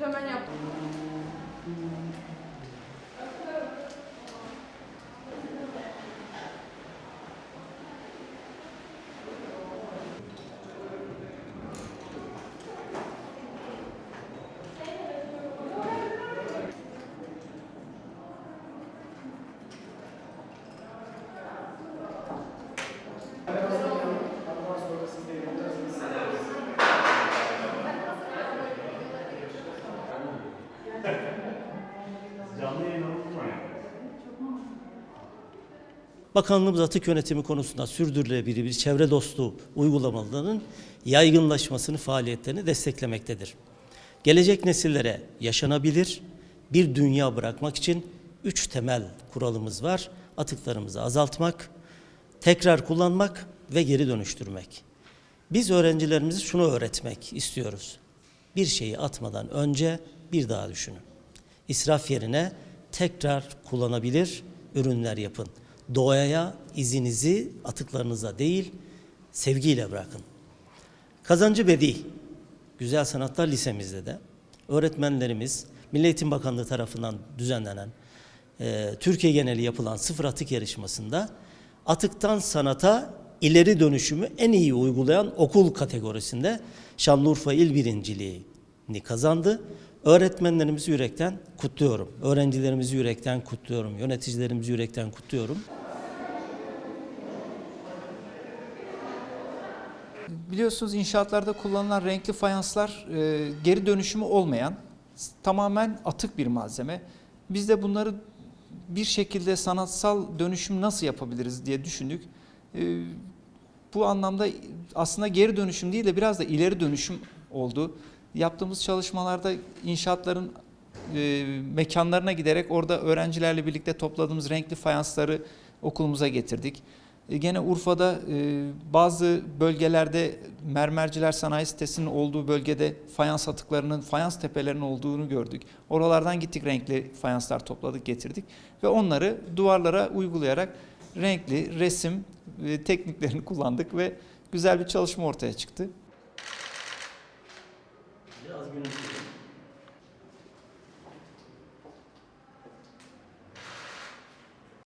怎么样？Bakanlığımız atık yönetimi konusunda sürdürülebilir çevre dostu uygulamalarının yaygınlaşmasını, faaliyetlerini desteklemektedir. Gelecek nesillere yaşanabilir bir dünya bırakmak için üç temel kuralımız var. Atıklarımızı azaltmak, tekrar kullanmak ve geri dönüştürmek. Biz öğrencilerimize şunu öğretmek istiyoruz. Bir şeyi atmadan önce bir daha düşünün. İsraf yerine tekrar kullanabilir ürünler yapın. Doğaya izinizi atıklarınıza değil sevgiyle bırakın. Kazancı Bedi Güzel Sanatlar Lisemizde de öğretmenlerimiz Milli Eğitim Bakanlığı tarafından düzenlenen e, Türkiye geneli yapılan sıfır atık yarışmasında atıktan sanata ileri dönüşümü en iyi uygulayan okul kategorisinde Şanlıurfa İl Birinciliğini kazandı. Öğretmenlerimizi yürekten kutluyorum. Öğrencilerimizi yürekten kutluyorum. Yöneticilerimizi yürekten kutluyorum. Biliyorsunuz inşaatlarda kullanılan renkli fayanslar e, geri dönüşümü olmayan tamamen atık bir malzeme. Biz de bunları bir şekilde sanatsal dönüşüm nasıl yapabiliriz diye düşündük. E, bu anlamda aslında geri dönüşüm değil de biraz da ileri dönüşüm oldu. Yaptığımız çalışmalarda inşaatların e, mekanlarına giderek orada öğrencilerle birlikte topladığımız renkli fayansları okulumuza getirdik. E, Gene Urfa'da e, bazı bölgelerde mermerciler sanayi sitesinin olduğu bölgede fayans atıklarının, fayans tepelerinin olduğunu gördük. Oralardan gittik renkli fayanslar topladık getirdik ve onları duvarlara uygulayarak renkli resim e, tekniklerini kullandık ve güzel bir çalışma ortaya çıktı. Biraz günümüzde